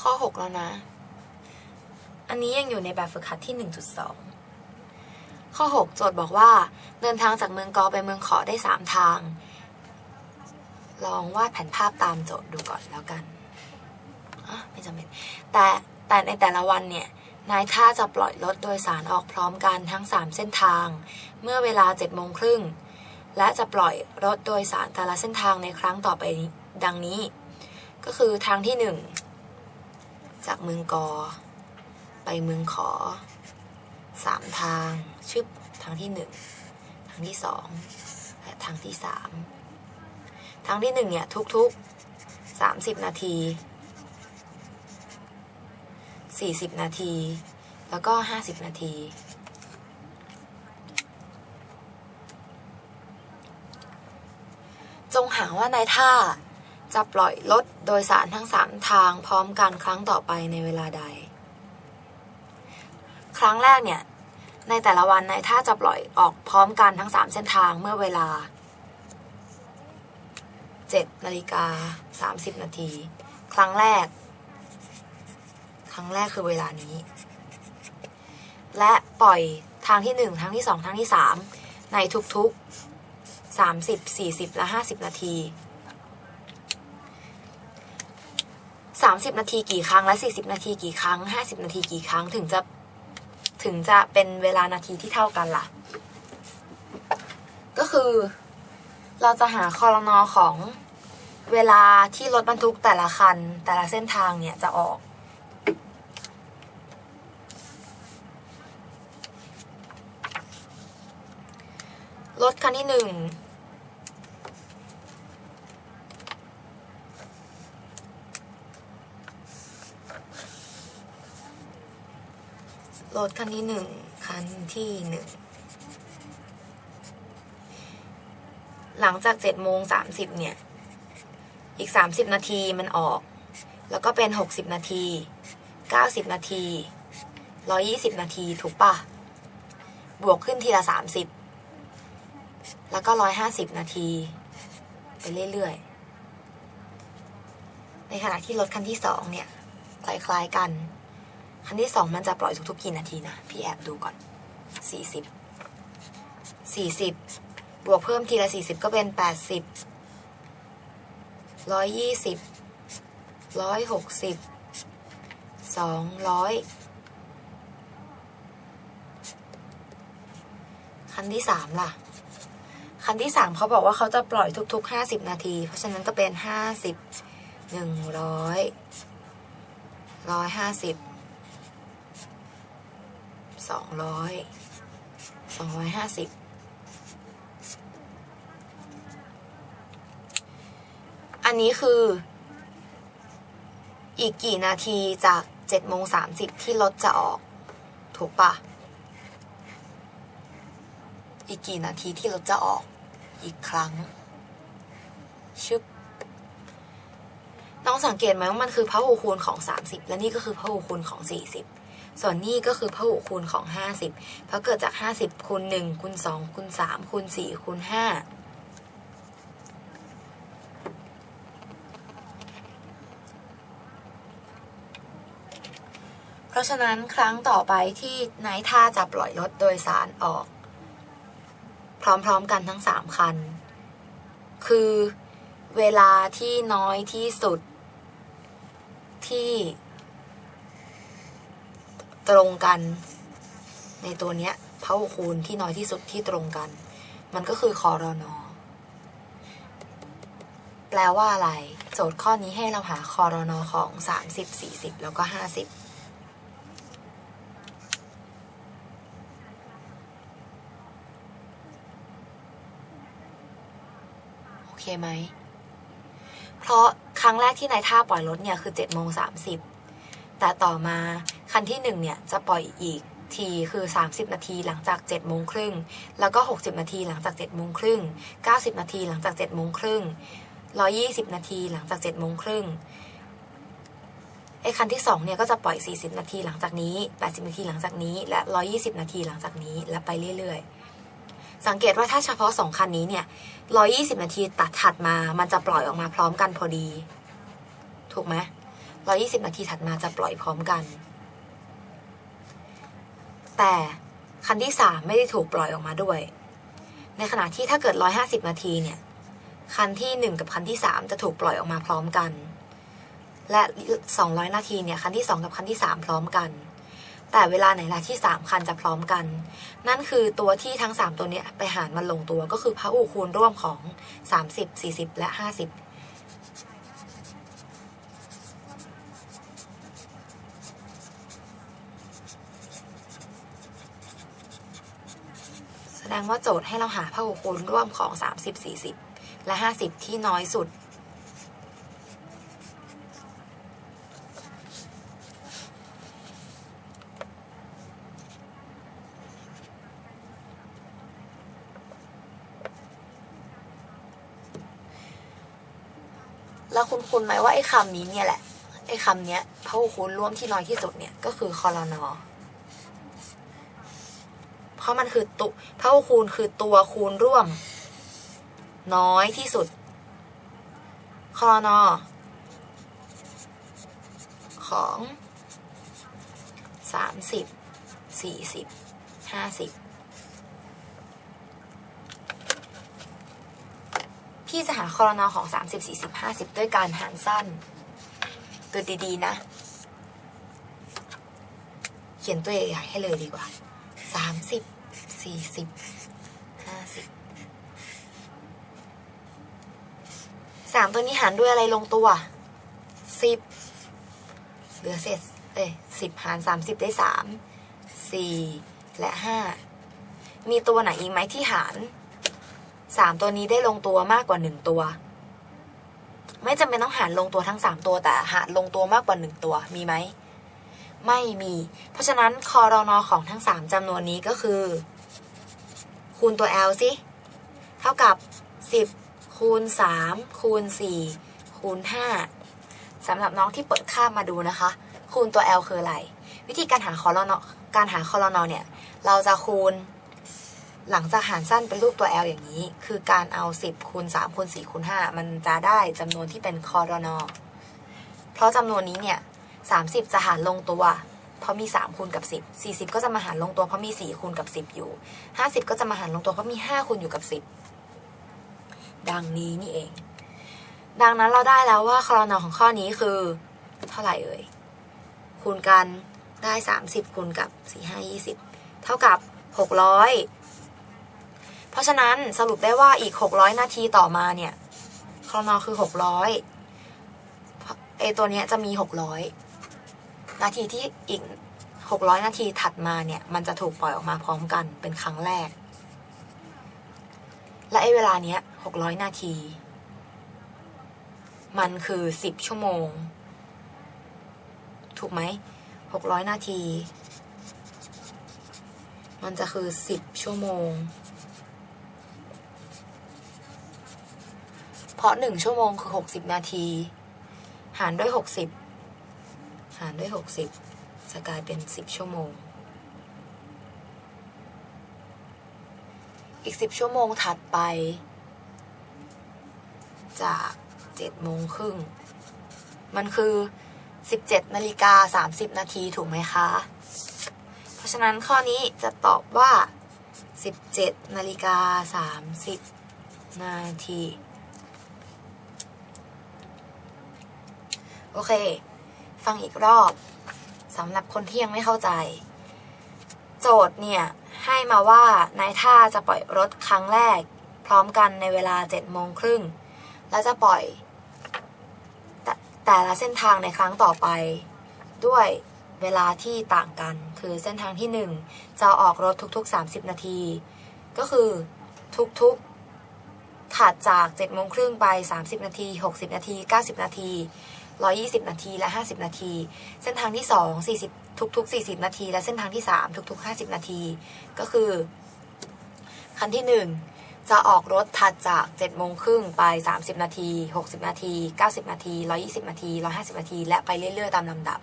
ข้อ 6 แล้วนะ อันนี้ยังอยู่ในแบบฝึกหัดที่ 1.2 ข้อ 6 โจทย์บอกว่า เดินทางจากเมืองกอไปเมืองขอได้ 3 ทาง ลองวาดแผนภาพตามโจทย์ดูก่อนแล้วกันอไม่จำเป็น แต่แต่ในแต่ละวันเนี่ย นายท่าจะปล่อยรถโดยสารออกพร้อมกันทั้ง 3 เส้นทาง เมื่อเวลา7โมงครึ่ง และจะปล่อยรถโดยสารแต่ละเส้นทางในครั้งต่อไปดังนี้ ก็คือทางที่ 1 จากเมืองกอ ไปเมืองขอ3ทางชึบทางที่1ทางที่2และทางที่3ทางที่1เนี่ยทุกๆ30นาที40นาที แล้วก็50นาทีจงหาว่านายท่า จะปล่อยรถโดยสารทั้ง 3 ทางพร้อมกันครั้งต่อไปในเวลาใด ครั้งแรกเนี่ย ในแต่ละวันนายท่าจะปล่อยออกพร้อมกันทั้ง 3 เส้นทางเมื่อเวลา 7นาฬิกา30 นาที ครั้งแรก ครั้งแรกคือเวลานี้ และปล่อยทางที่ 1 ทางที่ 2 ทางที่ 3 ในทุกๆ 30 40 และ 50 นาที 30 นาทีกี่ครั้งและ 40 นาทีกี่ครั้ง 50 นาทีกี่ครั้งถึงจะถึงจะเป็นเวลานาทีที่เท่ากันล่ะ ก็คือ เราจะหาคอรนอของเวลาที่รถบรรทุกแต่ละคัน แต่ละเส้นทางเนี่ยจะออก รถคันที่หนึ่ง รถคันที่หนึ่งคันที่หนึ่งหลังจากเจ็ดโมงสามสิบเนี่ย อีกสามสิบนาทีมันออก แล้วก็เป็นหกสิบนาทีเก้าสิบนาทีร้อยี่สิบนาทีถูกปะบวกขึ้นทีละสามสิบแล้วก็ร้อยห้าสิบนาที ไปเรื่อยๆ ในขณะที่รถคันที่สองเนี่ย คล้ายๆกัน อันที่สองมันจะปล่อยทุกๆกี่นาทีนะ พี่แอบดูก่อน 40 40 บวกเพิ่มทีละ 40 ก็เป็น 80 120 160 200 คันที่สามล่ะ คันที่สามเขาบอกว่าเขาจะปล่อยทุก ๆ 50 นาที เพราะฉะนั้นก็เป็น 50 100 150 สองร้อยสองร้อยห้าสิบอันนี้คือ อีกกี่นาทีจากเจ็ดโมงสามสิบที่รถจะออก ถูกปะอีกกี่นาทีที่รถจะออกอีกครั้งชึบน้องสังเกตไหมว่ามันคือพหูคูณของ 30 และนี่ก็คือพหูคูณของ 40 ส่วนนี่ก็คือพหูคูณของ 50 เพราะเกิดจาก 50คูณ1คูณ2คูณ3คูณ4คูณ5เพราะฉะนั้นครั้งต่อไปที่นายท่าจะปล่อยรถโดยสารออก พร้อมๆกันทั้ง 3 คัน คือเวลาที่น้อยที่สุดที่ ตรงกัน ในตัวเนี้ยพหุคูณที่น้อยที่สุดที่ตรงกัน มันก็คือคอรอนอแปลว่าอะไร โจทย์ข้อนี้ให้เราหาคอรอนอของ 30 40 แล้วก็ 50โอเคไหม เพราะครั้งแรกที่นายท่าปล่อยรถเนี่ยคือ7จ็ดโมงสาแต่ต่อมา คันที่ 1 เนี่ย จะปล่อยอีกทีคือ 30 นาทีหลังจาก7จ็ดโมงครึ่งแล้วก็ 60 นาทีหลังจาก7จ็ดโมงครึ่ง90 นาทีหลังจาก7จ็ดโมงครึ่ง120 นาทีหลังจาก7จ็ดโมงครึ่งไอ้คันที่2เนี่ยก็จะปล่อย 40 นาทีหลังจากนี้ 80 นาทีหลังจากนี้ และ 120 นาทีหลังจากนี้ และไปเรื่อยๆ สังเกตว่าถ้าเฉพาะ 2 คันนี้เนี่ย 120 นาทีตัดถัดมา มันจะปล่อยออกมาพร้อมกันพอดี ถูกไหม120 นาทีถัดมาจะปล่อยพร้อมกัน แต่คันที่ 3 ไม่ได้ถูกปล่อยออกมาด้วย ในขณะที่ถ้าเกิด 150 นาทีเนี่ย คันที่ 1 กับคันที่ 3 จะถูกปล่อยออกมาพร้อมกัน และ 200 นาทีเนี่ยคันที่ 2 กับคันที่ 3 พร้อมกัน แต่เวลาไหนล่ะที่ 3 คันจะพร้อมกัน นั่นคือตัวที่ทั้ง 3 ตัวเนี้ยไปหารมันลงตัวก็คือพระอูคูณร่วมของ 30 40 และ 50 ดงว่าโจทย์ให้เราหาพหูคูณร่วมของ 30 40 และ 50 ที่น้อยสุด แล้วคุณคุณไหมว่าไอ้คำนี้เนี่ยแหละ ไอ้คำเนี้ยพหูคูณร่วมที่น้อยที่สุดเนี่ย ก็คือคอรนอ ราะมันคือตุพหูคูณคือตัวคูณร่วม น้อยที่สุดคอรนอของสามสิบสี่สิบห้าสิบพี่จะหาคอรนอของสามสิบสี่สิบห้าสิบด้วยการหารสั้นตัวดีๆนะ เขียนตัวใหญ่ๆให้เลยดีกว่าสาม สี่สิบห้าสิบสามตัวนี้หารด้วยอะไรลงตัวสิบเหลือเศษเอ้ยสิบหารสามสิบได้สามสี่และห้ามีตัวไหนอีกไหมที่หารสามตัวนี้ได้ลงตัวมากกว่าหนึ่งตัว ไม่จำเป็นต้องหารลงตัวทั้งสามตัวแต่หารลงตัวมากกว่าหนึ่งตัวมีไหมไม่มี เพราะฉะนั้นคอรอนอของทั้ง3จำนวนนี้ก็คือ คูณตัว L สิเท่ากับ 10 คูณ 3 คูณ 4 คูณ 5สำหรับน้องที่เปิดค่ามาดูนะคะ คูณตัว L คืออะไร วิธีการหาคอรอนอการหาคอรอนอเนี่ย เราจะคูณ หลังจากหารสั้นเป็นรูปตัว L อย่างนี้ คือการเอา 10 คูณ 3 คูณ 4 คูณ 5 มันจะได้จำนวนที่เป็นคอรอนอเพราะจำนวนนี้เนี่ย 30 จะหารลงตัว เพราะมี 3 คูณกับ 10 40 ก็จะมาหารลงตัวเพราะมี 4 คูณกับ 10 อยู่ 50 ก็จะมาหารลงตัวเพราะมี 5 คูณอยู่กับ 10 ดังนี้นี่เอง ดังนั้นเราได้แล้วว่าคอรนอของข้อนี้คือ เท่าไหร่เอ่ย คูณกันได้ 30 คูณกับ 4 5 20 เท่ากับ 600 เพราะฉะนั้นสรุปได้ว่าอีก 600 นาทีต่อมาเนี่ยคอรนอคือ 600ไอตัวเนี้ยจะมี 600 นาทีที่อีก 600 นาทีถัดมาเนี่ย มันจะถูกปล่อยออกมาพร้อมกันเป็นครั้งแรก และไอเวลาเนี้ย 600 นาที มันคือ 10 ชั่วโมง ถูกไหม 600 นาที มันจะคือ 10 ชั่วโมง เพราะ 1 ชั่วโมงคือ 60 นาที หารด้วย 60 หารด้วย 60 จะกลายเป็น 10 ชั่วโมง อีก 10 ชั่วโมงถัดไป จาก7โมงครึ่ง มันคือ 17นาฬิกา30 นาทีถูกไหมคะ เพราะฉะนั้นข้อนี้จะตอบว่า 17นาฬิกา30 นาที โอเค ฟังอีกรอบสำหรับคนที่ยังไม่เข้าใจ โจทย์เนี่ย ให้มาว่านายท่าจะปล่อยรถครั้งแรก พร้อมกันในเวลา7โมงครึ่งแล้วจะปล่อยแต่แต่ละเส้นทางในครั้งต่อไป ด้วยเวลาที่ต่างกัน คือเส้นทางที่ 1 จะออกรถทุกๆ 30 นาที ก็คือทุกๆถัดจาก7โมงครึ่งไป 30 นาที 60 นาที 90 นาที 120 นาทีและ 50 นาที เส้นทางที่ 2 40 ทุกๆ 40 นาที และเส้นทางที่ 3 ทุก ๆ 50 นาที ก็คือ คันที่ 1 จะออกรถถัดจาก7โมงครึ่งไป 30 นาที 60 นาที 90 นาที 120 นาที 150 นาที และไปเรื่อยๆ ตามลำดับ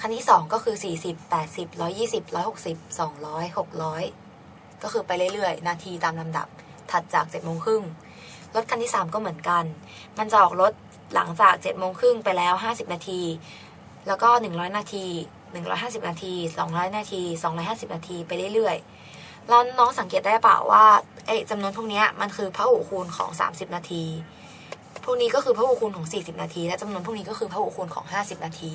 คันที่ 2 ก็คือ 40 80 120 160 200 600 ก็คือไปเรื่อยๆ นาทีตามลำดับ ถัดจาก7โมงครึ่งรถคันที่ 3 ก็เหมือนกัน มันจะออกรถ หลังจาก7โมงครึ่งไปแล้ว 50 นาที แล้วก็ 100 นาที 150 นาที 200 นาที 250 นาทีไปเรื่อยๆแล้วน้องสังเกตได้เปล่าว่าไอ้จำนวนพวกนี้มันคือพหุคูณของ 30 นาที พวกนี้ก็คือพหุคูณของ 40 นาที และจำนวนพวกนี้ก็คือพหุคูณของ 50 นาที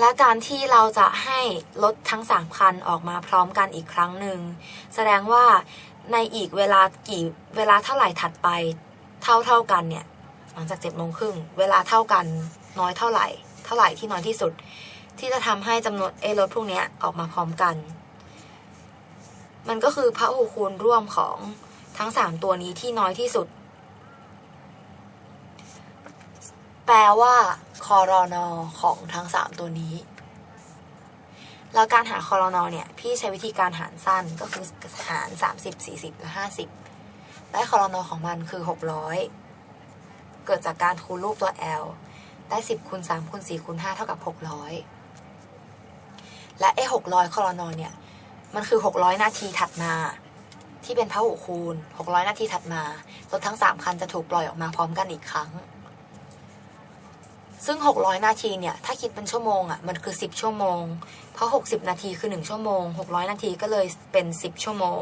และการที่เราจะให้รถทั้ง3คันออกมาพร้อมกันอีกครั้งหนึ่งแสดงว่าในอีกเวลากี่เวลาเท่าไหร่ถัดไป เท่าเท่ากันเนี่ย หลังจากเจ็ดโมงครึ่งเวลาเท่ากันน้อยเท่าไหร่ เท่าไหร่ที่น้อยที่สุด ที่จะทำให้จำนวนเอรถพวกนี้ออกมาพร้อมกัน มันก็คือพระหูคูณร่วมของทั้งสามตัวนี้ที่น้อยที่สุด แปลว่าคอรอนอของทั้งสามตัวนี้แล้วการหาคอรอนอเนี่ย พี่ใช้วิธีการหารสั้นก็คือหาร 30 40และ50 ได้คอรอนอของมันคือ 600 เกิดจากการคูณรูปตัว L ได้ 10คูณ3คูณ4คูณ5เท่ากับ 600 และไอ้600คอรอนอเนี่ย มันคือ 600 นาทีถัดมา ที่เป็นพหุคูณ 600 นาทีถัดมารถทั้ง 3 คันจะถูกปล่อยออกมาพร้อมกันอีกครั้ง ซึ่ง 600 นาทีเนี่ย ถ้าคิดเป็นชั่วโมงอะ่ะ มันคือ 10 ชั่วโมง เพราะ 60 นาทีคือ 1 ชั่วโมง 600 นาทีก็เลยเป็น 10 ชั่วโมง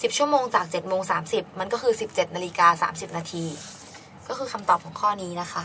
10 ชั่วโมงจาก7โมง30 มันก็คือ 17นาฬิกา30 นาที ก็คือคำตอบของข้อนี้นะคะ